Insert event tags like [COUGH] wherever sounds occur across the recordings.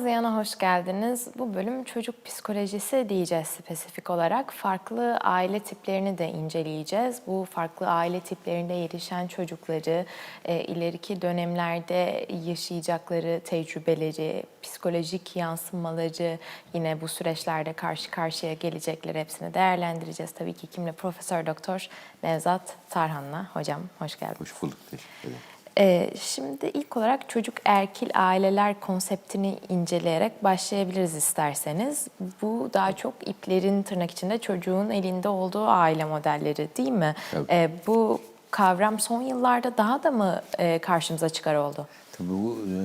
Ziyan'a hoş geldiniz. Bu bölüm çocuk psikolojisi diyeceğiz spesifik olarak. Farklı aile tiplerini de inceleyeceğiz. Bu farklı aile tiplerinde yetişen çocukları, e, ileriki dönemlerde yaşayacakları tecrübeleri, psikolojik yansımaları, yine bu süreçlerde karşı karşıya gelecekleri hepsini değerlendireceğiz. Tabii ki kimle? Profesör Doktor Nevzat Tarhan'la. Hocam hoş geldiniz. Hoş bulduk. Teşekkür ederim. Ee, şimdi ilk olarak çocuk erkil aileler konseptini inceleyerek başlayabiliriz isterseniz. Bu daha çok iplerin tırnak içinde çocuğun elinde olduğu aile modelleri değil mi? Evet. Ee, bu kavram son yıllarda daha da mı e, karşımıza çıkar oldu? Tabii bu e,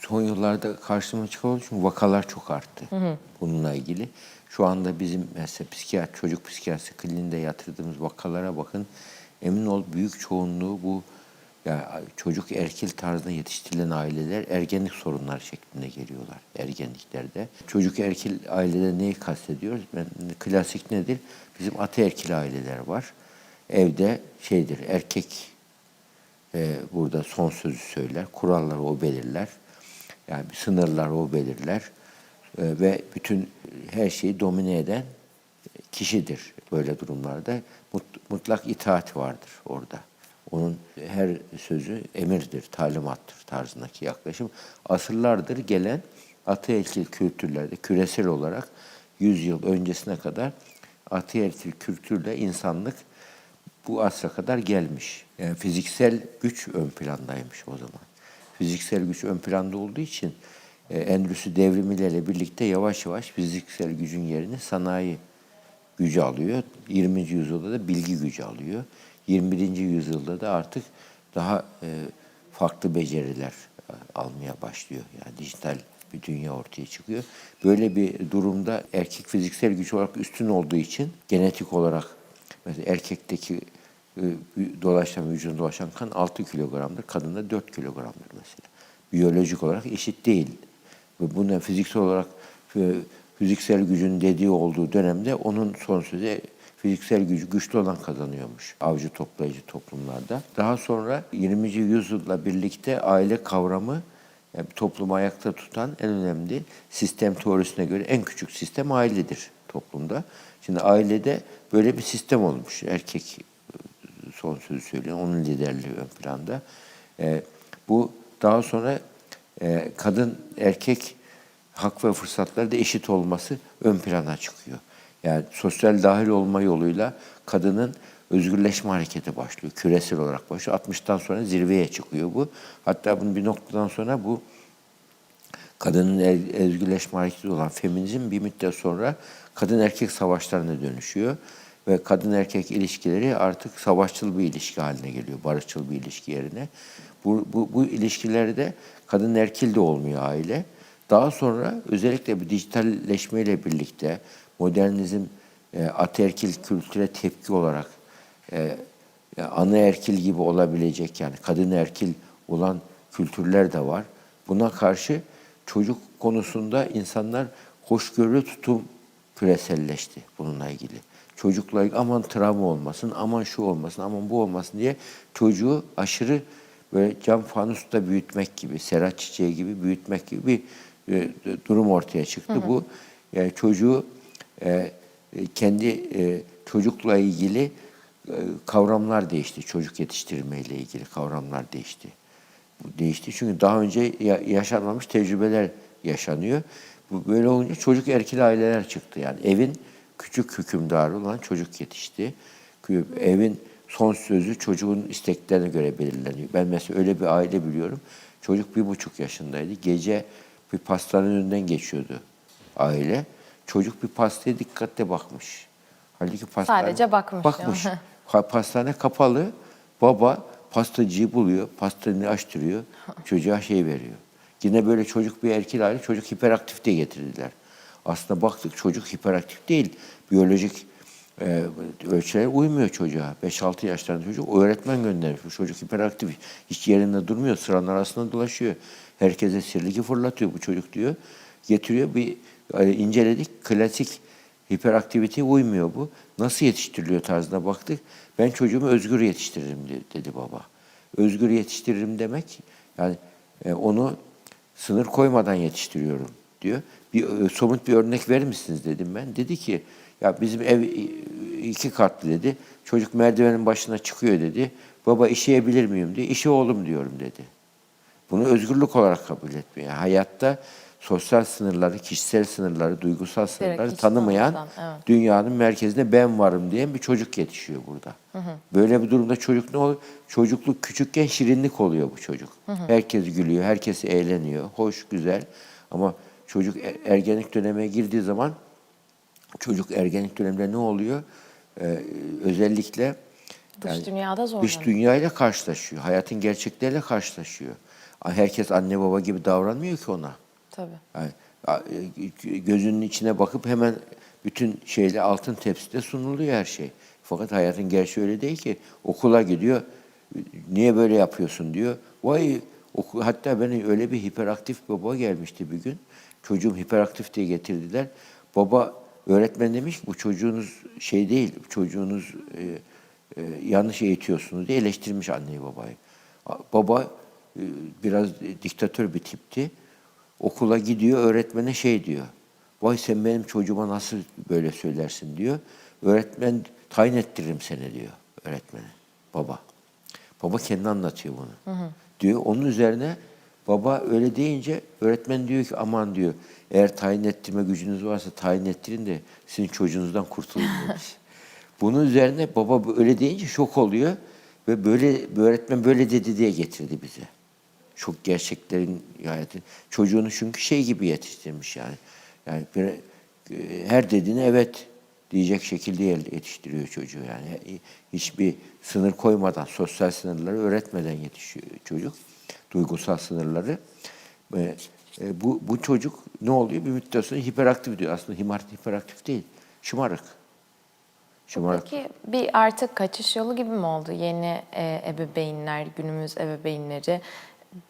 son yıllarda karşıma çıkan çünkü vakalar çok arttı bununla ilgili. Şu anda bizim mesela psikiyatri, çocuk psikiyatrisi kliniğinde yatırdığımız vakalara bakın. Emin ol büyük çoğunluğu bu yani çocuk erkil tarzda yetiştirilen aileler ergenlik sorunları şeklinde geliyorlar ergenliklerde. Çocuk erkil ailede neyi kastediyoruz? Ben, klasik nedir? Bizim ataerkil aileler var. Evde şeydir erkek e, burada son sözü söyler. Kuralları o belirler. Yani sınırları o belirler. E, ve bütün her şeyi domine eden kişidir böyle durumlarda. Mut- Mutlak itaat vardır orada. Onun her sözü emirdir, talimattır tarzındaki yaklaşım. Asırlardır gelen ataerkil kültürlerde küresel olarak 100 yıl öncesine kadar ataerkil kültürle insanlık bu asra kadar gelmiş. Yani fiziksel güç ön plandaymış o zaman. Fiziksel güç ön planda olduğu için e, endüstri devrimiyle birlikte yavaş yavaş fiziksel gücün yerini sanayi gücü alıyor. 20. yüzyılda da bilgi gücü alıyor. 21. yüzyılda da artık daha e, farklı beceriler e, almaya başlıyor. Yani dijital bir dünya ortaya çıkıyor. Böyle bir durumda erkek fiziksel güç olarak üstün olduğu için genetik olarak mesela erkekteki e, dolaşan vücudunda dolaşan kan 6 kilogramdır, kadında 4 kilogramdır mesela. Biyolojik olarak eşit değil. Ve buna fiziksel olarak fiziksel gücün dediği olduğu dönemde onun son sözü fiziksel gücü güçlü olan kazanıyormuş avcı toplayıcı toplumlarda. Daha sonra 20. yüzyılla birlikte aile kavramı yani toplumu ayakta tutan en önemli sistem teorisine göre en küçük sistem ailedir toplumda. Şimdi ailede böyle bir sistem olmuş. Erkek e, son sözü söylüyor. Onun liderliği ön planda. E, bu daha sonra e, kadın erkek hak ve fırsatları da eşit olması ön plana çıkıyor. Yani sosyal dahil olma yoluyla kadının özgürleşme hareketi başlıyor. Küresel olarak başlıyor. 60'tan sonra zirveye çıkıyor bu. Hatta bunun bir noktadan sonra bu kadının er- özgürleşme hareketi olan feminizm bir müddet sonra kadın erkek savaşlarına dönüşüyor. Ve kadın erkek ilişkileri artık savaşçıl bir ilişki haline geliyor. Barışçıl bir ilişki yerine. Bu, bu, bu ilişkilerde kadın erkil de olmuyor aile. Daha sonra özellikle bir dijitalleşmeyle birlikte modernizm e, ataerkil kültüre tepki olarak e, ya ana erkil gibi olabilecek yani kadın erkil olan kültürler de var. Buna karşı çocuk konusunda insanlar hoşgörülü tutum küreselleşti bununla ilgili. Çocukla ilgili aman travma olmasın, aman şu olmasın, aman bu olmasın diye çocuğu aşırı böyle cam fanusta büyütmek gibi, serat çiçeği gibi büyütmek gibi bir e, durum ortaya çıktı. Bu yani çocuğu e, e, kendi e, çocukla ilgili e, kavramlar değişti. Çocuk yetiştirme ile ilgili kavramlar değişti. Bu değişti çünkü daha önce ya- yaşanmamış tecrübeler yaşanıyor. Bu böyle olunca çocuk erkil aileler çıktı. Yani evin küçük hükümdarı olan çocuk yetişti. Evin son sözü çocuğun isteklerine göre belirleniyor. Ben mesela öyle bir aile biliyorum. Çocuk bir buçuk yaşındaydı. Gece bir pastanın önünden geçiyordu aile. Çocuk bir pastaya dikkatle bakmış. Halbuki pastane, Sadece bakmış. Bakmış. Pa- [LAUGHS] Pastane kapalı. Baba pastacıyı buluyor. Pastanı açtırıyor. [LAUGHS] Çocuğa şey veriyor. Yine böyle çocuk bir erkek aile çocuk hiperaktif diye getirdiler. Aslında baktık çocuk hiperaktif değil. Biyolojik e, uymuyor çocuğa. 5-6 yaşlarında çocuk öğretmen göndermiş. Bu çocuk hiperaktif. Hiç yerinde durmuyor. Sıranın arasında dolaşıyor. Herkese sirliki fırlatıyor bu çocuk diyor. Getiriyor bir e, inceledik. Klasik hiperaktiviteye uymuyor bu. Nasıl yetiştiriliyor tarzına baktık. Ben çocuğumu özgür yetiştiririm de- dedi baba. Özgür yetiştiririm demek yani e, onu sınır koymadan yetiştiriyorum diyor. Bir e, somut bir örnek verir misiniz dedim ben. Dedi ki ya bizim ev e, iki katlı dedi. Çocuk merdivenin başına çıkıyor dedi. Baba işeyebilir miyim diye. İşe oğlum diyorum dedi. Bunu özgürlük olarak kabul etmiyor. Yani hayatta sosyal sınırları, kişisel sınırları, duygusal sınırları tanımayan, evet. dünyanın merkezinde ben varım diyen bir çocuk yetişiyor burada. Böyle bir durumda çocuk ne oluyor? Çocukluk küçükken şirinlik oluyor bu çocuk. Herkes gülüyor, herkes eğleniyor. Hoş, güzel. Ama çocuk er- ergenlik dönemine girdiği zaman çocuk ergenlik döneminde ne oluyor? Ee, özellikle Dış dünyada zorlanıyor. Dış dünyayla karşılaşıyor. Hayatın gerçekleriyle karşılaşıyor. Herkes anne baba gibi davranmıyor ki ona. Tabii. Yani e, gözünün içine bakıp hemen bütün şeyle altın tepside sunuluyor her şey. Fakat hayatın gerçeği öyle değil ki. Okula gidiyor. Niye böyle yapıyorsun diyor. Vay oku, hatta beni öyle bir hiperaktif baba gelmişti bir gün. Çocuğum hiperaktif diye getirdiler. Baba öğretmen demiş ki bu çocuğunuz şey değil, çocuğunuz e, e, yanlış eğitiyorsunuz diye eleştirmiş anneyi babayı. Baba e, biraz diktatör bir tipti. Okula gidiyor, öğretmene şey diyor. Vay sen benim çocuğuma nasıl böyle söylersin diyor. Öğretmen tayin ettiririm seni diyor öğretmene. Baba. Baba kendi anlatıyor bunu. Diyor onun üzerine baba öyle deyince öğretmen diyor ki aman diyor eğer tayin ettirme gücünüz varsa tayin ettirin de sizin çocuğunuzdan kurtulun [LAUGHS] demiş. Bunun üzerine baba öyle deyince şok oluyor ve böyle öğretmen böyle dedi diye getirdi bize. Çok gerçeklerin hayatı. Çocuğunu çünkü şey gibi yetiştirmiş yani. Yani bir, e, her dediğine evet diyecek şekilde yetiştiriyor çocuğu yani. Hiçbir sınır koymadan, sosyal sınırları öğretmeden yetişiyor çocuk. Duygusal sınırları. Ve, e, bu, bu çocuk ne oluyor? Bir müddet sonra hiperaktif diyor. Aslında himar, hiperaktif değil. Şımarık. Şımarık. Peki bir artık kaçış yolu gibi mi oldu yeni e, ebeveynler, günümüz ebeveynleri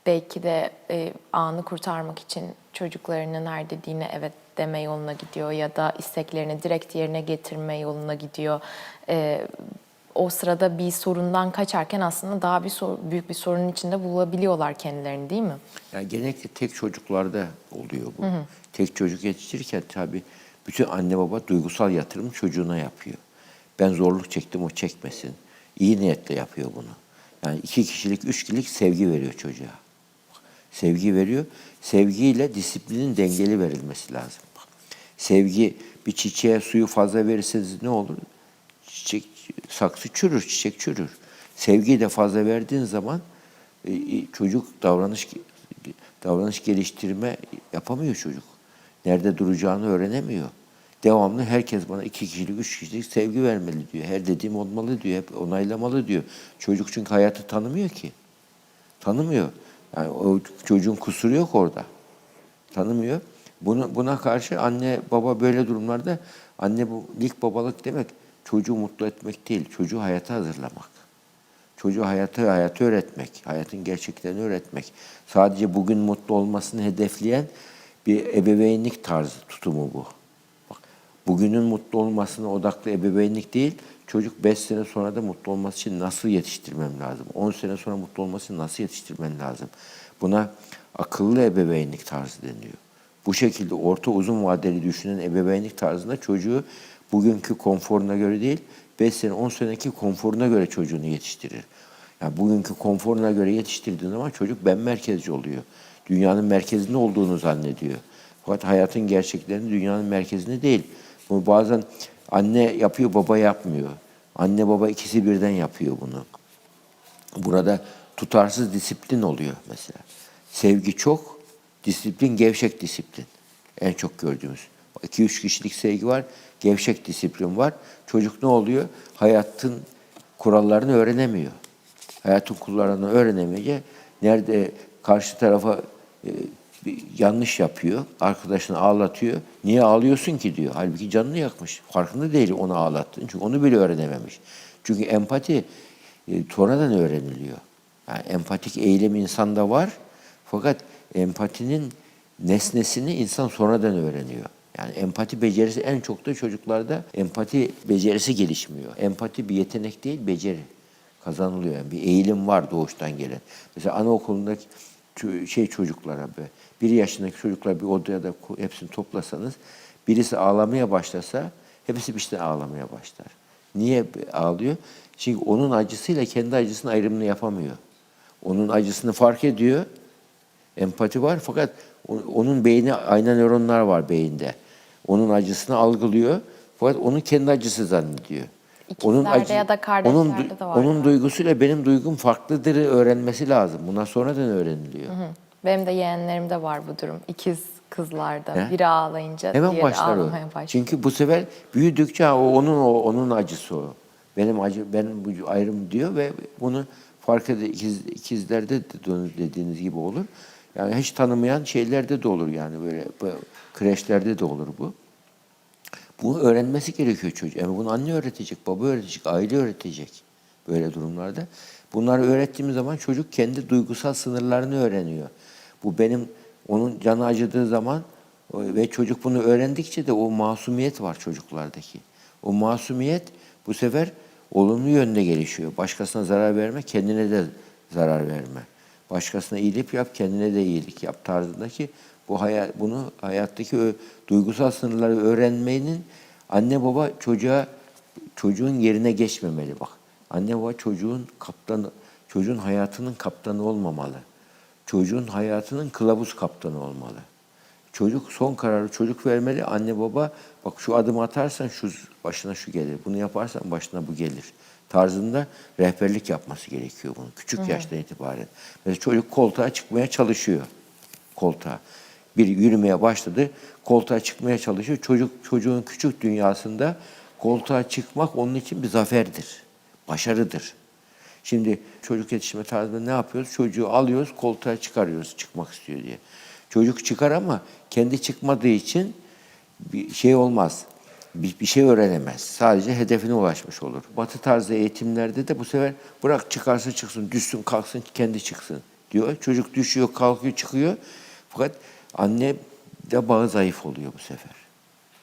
belki de e, anı kurtarmak için çocuklarının her dediğine evet deme yoluna gidiyor ya da isteklerini direkt yerine getirme yoluna gidiyor. E, o sırada bir sorundan kaçarken aslında daha bir sor- büyük bir sorunun içinde bulabiliyorlar kendilerini değil mi? Yani genellikle tek çocuklarda oluyor bu. Tek çocuk yetiştirirken tabii bütün anne baba duygusal yatırım çocuğuna yapıyor. Ben zorluk çektim o çekmesin. İyi niyetle yapıyor bunu. Yani iki kişilik, üç kişilik sevgi veriyor çocuğa. Sevgi veriyor. Sevgiyle disiplinin dengeli verilmesi lazım. Sevgi bir çiçeğe suyu fazla verirseniz ne olur? Çiçek saksı çürür, çiçek çürür. Sevgiyi de fazla verdiğin zaman e, e, çocuk davranış davranış geliştirme yapamıyor çocuk. Nerede duracağını öğrenemiyor. Devamlı herkes bana iki kişilik, üç kişilik sevgi vermeli diyor. Her dediğim olmalı diyor. Hep onaylamalı diyor. Çocuk çünkü hayatı tanımıyor ki. Tanımıyor. Yani o çocuğun kusuru yok orada. Tanımıyor. Bunu, buna karşı anne baba böyle durumlarda anne bu ilk babalık demek çocuğu mutlu etmek değil, çocuğu hayata hazırlamak. Çocuğu hayatı hayatı öğretmek, hayatın gerçeklerini öğretmek. Sadece bugün mutlu olmasını hedefleyen bir ebeveynlik tarzı tutumu bu. Bak, bugünün mutlu olmasına odaklı ebeveynlik değil, çocuk 5 sene sonra da mutlu olması için nasıl yetiştirmem lazım? 10 sene sonra mutlu olması için nasıl yetiştirmem lazım? Buna akıllı ebeveynlik tarzı deniyor. Bu şekilde orta uzun vadeli düşünen ebeveynlik tarzında çocuğu bugünkü konforuna göre değil, 5 sene 10 seneki konforuna göre çocuğunu yetiştirir. Yani bugünkü konforuna göre yetiştirdiğin zaman çocuk ben merkezci oluyor. Dünyanın merkezinde olduğunu zannediyor. Fakat hayatın gerçeklerini dünyanın merkezinde değil. Bu bazen anne yapıyor, baba yapmıyor. Anne baba ikisi birden yapıyor bunu. Burada tutarsız disiplin oluyor mesela. Sevgi çok, disiplin gevşek disiplin. En çok gördüğümüz. 2-3 kişilik sevgi var, gevşek disiplin var. Çocuk ne oluyor? Hayatın kurallarını öğrenemiyor. Hayatın kurallarını öğrenemeyince nerede karşı tarafa e, yanlış yapıyor, arkadaşını ağlatıyor. Niye ağlıyorsun ki diyor. Halbuki canını yakmış. Farkında değil onu ağlattığın. Çünkü onu bile öğrenememiş. Çünkü empati e, sonradan öğreniliyor. Yani empatik eylem insanda var. Fakat empatinin nesnesini insan sonradan öğreniyor. Yani empati becerisi en çok da çocuklarda empati becerisi gelişmiyor. Empati bir yetenek değil, beceri kazanılıyor. Yani bir eğilim var doğuştan gelen. Mesela anaokulundaki şey çocuklara be. Bir yaşındaki çocuklar bir odaya da hepsini toplasanız birisi ağlamaya başlasa hepsi bir ağlamaya başlar. Niye ağlıyor? Çünkü onun acısıyla kendi acısının ayrımını yapamıyor. Onun acısını fark ediyor. Empati var fakat onun beyni ayna nöronlar var beyinde. Onun acısını algılıyor fakat onun kendi acısı zannediyor. İkizlerde ya da kardeşlerde onun, de var Onun galiba. duygusuyla benim duygum farklıdır öğrenmesi lazım. Buna sonradan öğreniliyor. Benim de yeğenlerimde var bu durum. İkiz kızlarda. He? Biri ağlayınca Hemen diğeri başlar ağlamaya başlıyor. Çünkü bu sefer büyüdükçe o onun o onun acısı o. Benim acı benim bu ayrım diyor ve bunu fark ede ikiz, ikizlerde de de- dediğiniz gibi olur. Yani hiç tanımayan şeylerde de olur yani böyle kreşlerde de olur bu. Bunu öğrenmesi gerekiyor çocuğun. Yani bunu anne öğretecek, baba öğretecek, aile öğretecek böyle durumlarda. Bunları öğrettiğimiz zaman çocuk kendi duygusal sınırlarını öğreniyor. Bu benim onun canı acıdığı zaman o- ve çocuk bunu öğrendikçe de o masumiyet var çocuklardaki. O masumiyet bu sefer olumlu yönde gelişiyor. Başkasına zarar verme, kendine de zarar verme. Başkasına iyilik yap, kendine de iyilik yap tarzındaki bu hayat, bunu hayattaki o duygusal sınırları öğrenmenin anne baba çocuğa çocuğun yerine geçmemeli bak. Anne baba çocuğun kaptanı, çocuğun hayatının kaptanı olmamalı. Çocuğun hayatının kılavuz kaptanı olmalı. Çocuk son kararı çocuk vermeli. Anne baba bak şu adımı atarsan şu başına şu gelir. Bunu yaparsan başına bu gelir. Tarzında rehberlik yapması gerekiyor bunu küçük yaştan itibaren. Mesela çocuk koltuğa çıkmaya çalışıyor. Koltuğa. Bir yürümeye başladı. Koltuğa çıkmaya çalışıyor. Çocuk çocuğun küçük dünyasında koltuğa çıkmak onun için bir zaferdir. Başarıdır. Şimdi çocuk yetiştirme tarzında ne yapıyoruz? Çocuğu alıyoruz, koltuğa çıkarıyoruz çıkmak istiyor diye. Çocuk çıkar ama kendi çıkmadığı için bir şey olmaz. Bir, bir şey öğrenemez. Sadece hedefine ulaşmış olur. Batı tarzı eğitimlerde de bu sefer bırak çıkarsa çıksın, düşsün kalksın kendi çıksın diyor. Çocuk düşüyor, kalkıyor, çıkıyor. Fakat anne de bağı zayıf oluyor bu sefer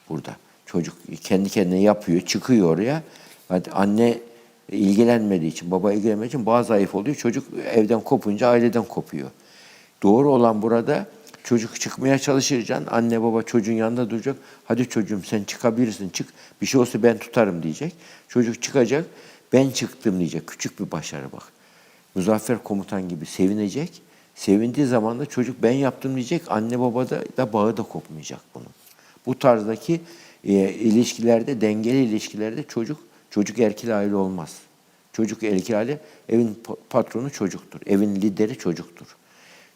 burada. Çocuk kendi kendine yapıyor, çıkıyor oraya. Hadi anne ilgilenmediği için, baba ilgilenmediği için bazı zayıf oluyor. Çocuk evden kopunca aileden kopuyor. Doğru olan burada çocuk çıkmaya çalışırken anne baba çocuğun yanında duracak. Hadi çocuğum sen çıkabilirsin çık. Bir şey olsa ben tutarım diyecek. Çocuk çıkacak. Ben çıktım diyecek. Küçük bir başarı bak. Muzaffer komutan gibi sevinecek. Sevindiği zaman da çocuk ben yaptım diyecek. Anne baba da, da bağı da kopmayacak bunun. Bu tarzdaki e, ilişkilerde, dengeli ilişkilerde çocuk çocuk erkil aile olmaz. Çocuk erkil aile evin pa- patronu çocuktur. Evin lideri çocuktur.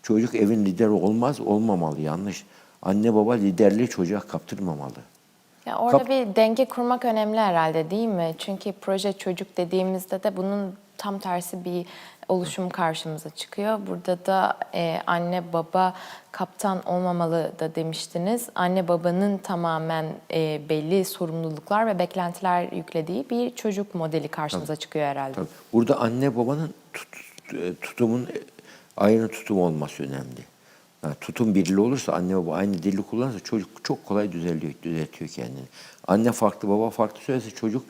Çocuk evin lideri olmaz, olmamalı yanlış. Anne baba liderliği çocuğa kaptırmamalı. Ya orada Kap- bir denge kurmak önemli herhalde değil mi? Çünkü proje çocuk dediğimizde de bunun tam tersi bir oluşum karşımıza çıkıyor. Burada da e, anne baba kaptan olmamalı da demiştiniz. Anne babanın tamamen e, belli sorumluluklar ve beklentiler yüklediği bir çocuk modeli karşımıza çıkıyor herhalde. Tabii. Burada anne babanın tut- e, tutumun e, aynı tutum olması önemli. Yani tutum birli olursa anne baba aynı dili kullanırsa çocuk çok kolay düzeliyor, düzeltiyor kendini. Anne farklı, baba farklı söylerse çocuk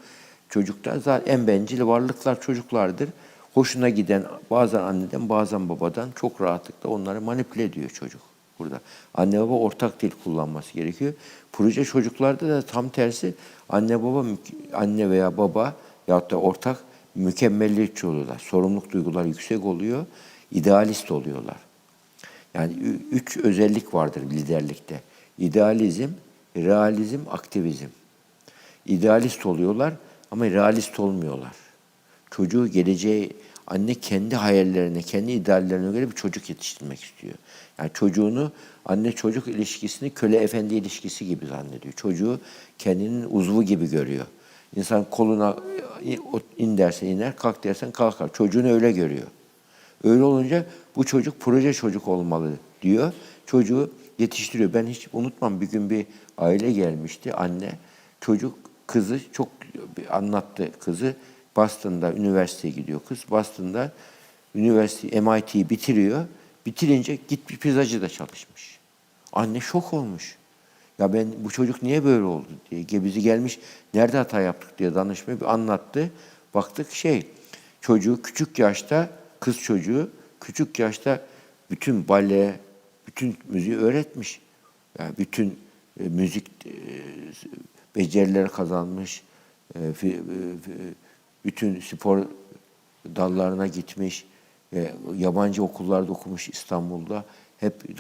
çocuklar zaten en bencil varlıklar çocuklardır. Hoşuna giden bazen anneden bazen babadan çok rahatlıkla onları manipüle ediyor çocuk burada. Anne baba ortak dil kullanması gerekiyor. Proje çocuklarda da tam tersi anne baba anne veya baba yahut da ortak mükemmelliyetçi oluyorlar. Sorumluluk duyguları yüksek oluyor. İdealist oluyorlar. Yani üç özellik vardır liderlikte. İdealizm, realizm, aktivizm. İdealist oluyorlar ama realist olmuyorlar. Çocuğu geleceğe anne kendi hayallerine, kendi ideallerine göre bir çocuk yetiştirmek istiyor. Yani çocuğunu anne çocuk ilişkisini köle efendi ilişkisi gibi zannediyor. Çocuğu kendinin uzvu gibi görüyor. İnsan koluna in dersen iner, kalk dersen kalkar. Çocuğunu öyle görüyor. Öyle olunca bu çocuk proje çocuk olmalı diyor. Çocuğu yetiştiriyor. Ben hiç unutmam bir gün bir aile gelmişti anne. Çocuk kızı çok anlattı kızı. Boston'da üniversiteye gidiyor kız. Boston'da üniversite MIT'yi bitiriyor. Bitirince git bir pizzacı da çalışmış. Anne şok olmuş. Ya ben bu çocuk niye böyle oldu diye. Bizi gelmiş nerede hata yaptık diye danışmaya bir anlattı. Baktık şey çocuğu küçük yaşta kız çocuğu küçük yaşta bütün bale, bütün müziği öğretmiş. Yani bütün e, müzik e, becerileri kazanmış. E, fi- e, bütün spor dallarına gitmiş. E, yabancı okullarda okumuş İstanbul'da. Hep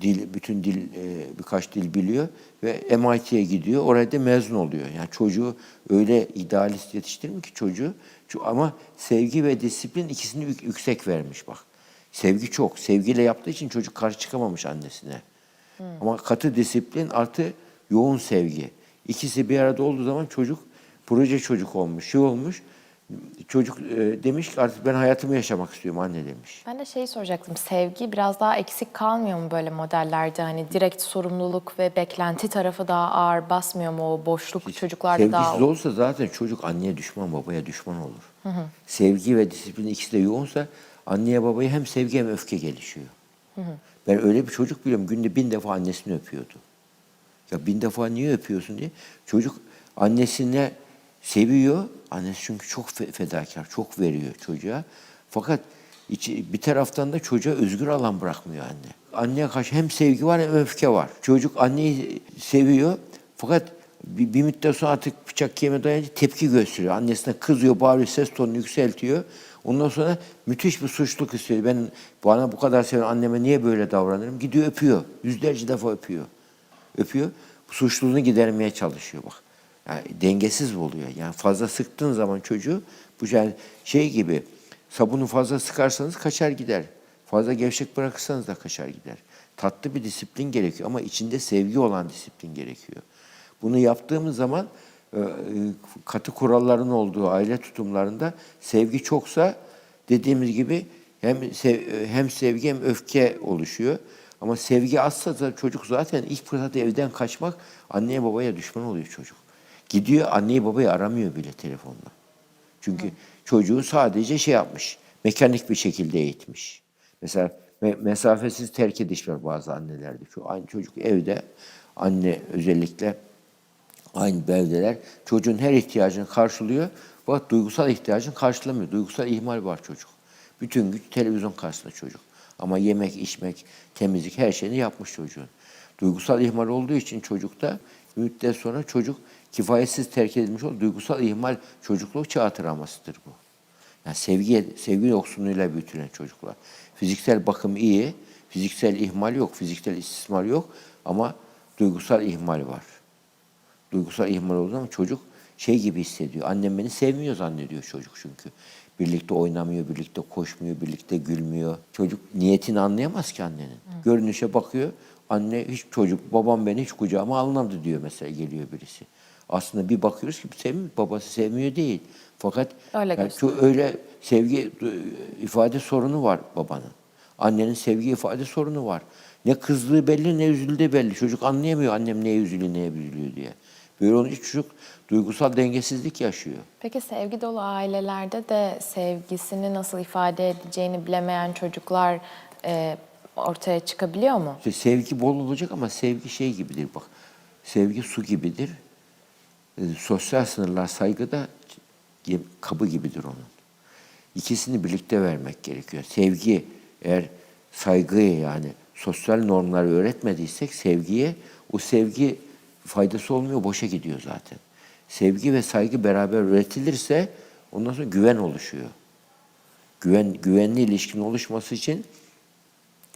dil, bütün dil, e, birkaç dil biliyor ve MIT'ye gidiyor. Orada da mezun oluyor. Yani çocuğu öyle idealist yetiştirmiş ki çocuğu. Ama sevgi ve disiplin ikisini yük- yüksek vermiş bak. Sevgi çok. Sevgiyle yaptığı için çocuk karşı çıkamamış annesine. Ama katı disiplin artı yoğun sevgi. İkisi bir arada olduğu zaman çocuk proje çocuk olmuş, şey olmuş. Çocuk e, demiş ki artık ben hayatımı yaşamak istiyorum anne demiş. Ben de şeyi soracaktım. Sevgi biraz daha eksik kalmıyor mu böyle modellerde? Hani direkt sorumluluk ve beklenti tarafı daha ağır basmıyor mu? O boşluk çocuklarda daha... Sevgisiz olsa zaten çocuk anneye düşman, babaya düşman olur. Sevgi ve disiplin ikisi de yoğunsa anneye babaya hem sevgi hem öfke gelişiyor. Ben öyle bir çocuk biliyorum günde bin defa annesini öpüyordu. Ya bin defa niye öpüyorsun diye. Çocuk annesine seviyor. Annesi çünkü çok fe- fedakar, çok veriyor çocuğa. Fakat bir taraftan da çocuğa özgür alan bırakmıyor anne. Anneye karşı hem sevgi var hem öfke var. Çocuk anneyi seviyor fakat bir, bir müddet sonra artık bıçak yeme dayanınca tepki gösteriyor. Annesine kızıyor, bağırıyor, ses tonunu yükseltiyor. Ondan sonra müthiş bir suçluluk hissediyor. Ben bana bu kadar seven anneme niye böyle davranırım? Gidiyor öpüyor. Yüzlerce defa öpüyor öpüyor. Suçluluğunu gidermeye çalışıyor bak. Yani dengesiz oluyor. Yani fazla sıktığın zaman çocuğu bu yani şey gibi sabunu fazla sıkarsanız kaçar gider. Fazla gevşek bırakırsanız da kaçar gider. Tatlı bir disiplin gerekiyor ama içinde sevgi olan disiplin gerekiyor. Bunu yaptığımız zaman e, e, katı kuralların olduğu aile tutumlarında sevgi çoksa dediğimiz gibi hem sev- hem sevgi hem öfke oluşuyor. Ama sevgi azsa da çocuk zaten ilk fırsatta evden kaçmak anneye babaya düşman oluyor çocuk. Gidiyor anneyi babayı aramıyor bile telefonla. Çünkü çocuğu sadece şey yapmış, mekanik bir şekilde eğitmiş. Mesela me- mesafesiz terk ediş var bazı annelerde. Şu aynı çocuk evde, anne özellikle aynı beldeler çocuğun her ihtiyacını karşılıyor. Fakat duygusal ihtiyacını karşılamıyor. Duygusal ihmal var çocuk. Bütün güç televizyon karşısında çocuk. Ama yemek, içmek, temizlik her şeyini yapmış çocuğun. Duygusal ihmal olduğu için çocukta müddet sonra çocuk kifayetsiz terk edilmiş olur. Duygusal ihmal çocukluk çağı travmasıdır bu. Yani sevgi, sevgi yoksunluğuyla büyütülen çocuklar. Fiziksel bakım iyi, fiziksel ihmal yok, fiziksel istismar yok ama duygusal ihmal var. Duygusal ihmal olduğu zaman çocuk şey gibi hissediyor. Annem beni sevmiyor zannediyor çocuk çünkü. Birlikte oynamıyor, birlikte koşmuyor, birlikte gülmüyor. Çocuk niyetini anlayamaz ki annenin. Görünüşe bakıyor. Anne hiç çocuk, babam beni hiç kucağıma almadı diyor mesela geliyor birisi. Aslında bir bakıyoruz ki sevmiyor, babası sevmiyor değil. Fakat Öyle yani gösteriyor. ço- öyle sevgi ifade sorunu var babanın. Annenin sevgi ifade sorunu var. Ne kızdığı belli ne üzüldüğü belli. Çocuk anlayamıyor annem neye üzülüyor, neye üzülüyor diye. Böyle olunca çocuk duygusal dengesizlik yaşıyor. Peki sevgi dolu ailelerde de sevgisini nasıl ifade edeceğini bilemeyen çocuklar e, ortaya çıkabiliyor mu? İşte sevgi bol olacak ama sevgi şey gibidir bak. Sevgi su gibidir. E, sosyal sınırlar saygı da yem- kabı gibidir onun. İkisini birlikte vermek gerekiyor. Sevgi eğer saygıyı yani sosyal normları öğretmediysek sevgiye o sevgi faydası olmuyor, boşa gidiyor zaten. Sevgi ve saygı beraber öğretilirse ondan sonra güven oluşuyor. Güven güvenli ilişkinin oluşması için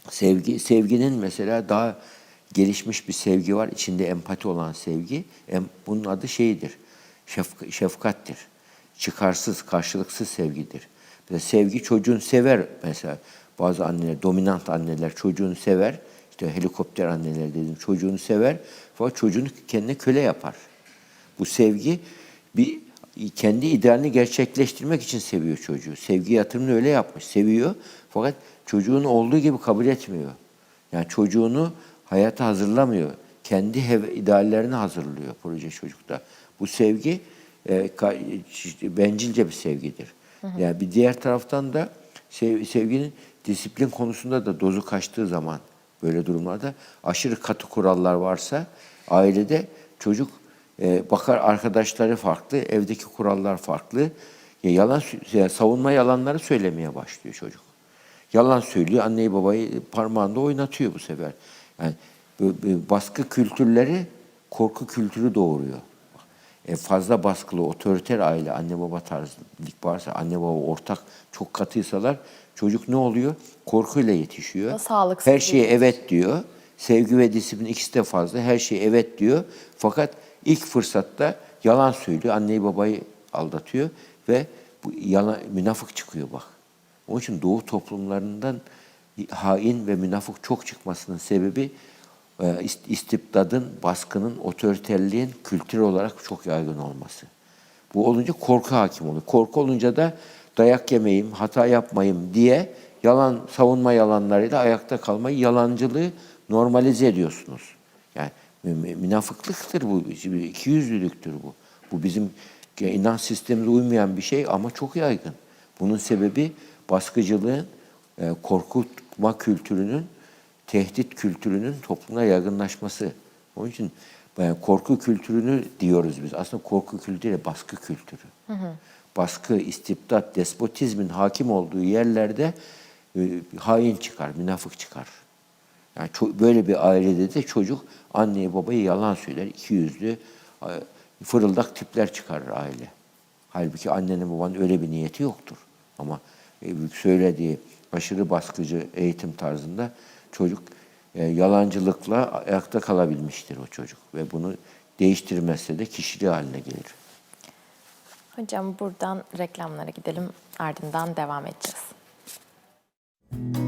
Sevgi, sevginin mesela daha gelişmiş bir sevgi var. İçinde empati olan sevgi. Bunun adı şeydir. Şefk- şefkattir. Çıkarsız, karşılıksız sevgidir. Mesela sevgi çocuğun sever mesela. Bazı anneler, dominant anneler çocuğunu sever. İşte helikopter anneler dedim çocuğunu sever. Fakat çocuğunu kendine köle yapar. Bu sevgi bir kendi idealini gerçekleştirmek için seviyor çocuğu. Sevgi yatırımını öyle yapmış. Seviyor fakat çocuğunu olduğu gibi kabul etmiyor. Yani çocuğunu hayata hazırlamıyor. Kendi ideallerini hazırlıyor proje çocukta. Bu sevgi e, ka- bencilce bir sevgidir. Yani bir diğer taraftan da sev- sevginin disiplin konusunda da dozu kaçtığı zaman böyle durumlarda aşırı katı kurallar varsa ailede çocuk e, bakar arkadaşları farklı, evdeki kurallar farklı. Ya yalan sö- ya savunma yalanları söylemeye başlıyor çocuk. yalan söylüyor. Anneyi babayı parmağında oynatıyor bu sefer. Yani baskı kültürleri korku kültürü doğuruyor. E, fazla baskılı, otoriter aile, anne baba tarzlık varsa, anne baba ortak çok katıysalar çocuk ne oluyor? Korkuyla yetişiyor. Sağlıksız Her şeye evet diyor. Sevgi ve disiplin ikisi de fazla. Her şeye evet diyor. Fakat ilk fırsatta yalan söylüyor. Anneyi babayı aldatıyor ve bu yalan münafık çıkıyor bak. Onun için doğu toplumlarından hain ve münafık çok çıkmasının sebebi e, ist- istibdadın, baskının, otoriterliğin kültür olarak çok yaygın olması. Bu olunca korku hakim oluyor. Korku olunca da dayak yemeyeyim, hata yapmayayım diye yalan savunma yalanlarıyla ayakta kalmayı, yalancılığı normalize ediyorsunuz. Yani mü- mü- münafıklıktır bu, ikiyüzlülüktür bu. Bu bizim inanç sistemimize uymayan bir şey ama çok yaygın. Bunun sebebi baskıcılığın, e, korkutma kültürünün, tehdit kültürünün toplumda yaygınlaşması. Onun için e, korku kültürünü diyoruz biz. Aslında korku kültürü baskı kültürü. Baskı, istibdat, despotizmin hakim olduğu yerlerde e, hain çıkar, münafık çıkar. Yani böyle bir ailede de çocuk anneye babayı yalan söyler, iki yüzlü, fırıldak tipler çıkarır aile. Halbuki annenin babanın öyle bir niyeti yoktur. Ama e, söylediği aşırı baskıcı eğitim tarzında çocuk e, yalancılıkla ayakta kalabilmiştir o çocuk ve bunu değiştirmezse de kişiliği haline gelir. Hocam buradan reklamlara gidelim ardından devam edeceğiz. Müzik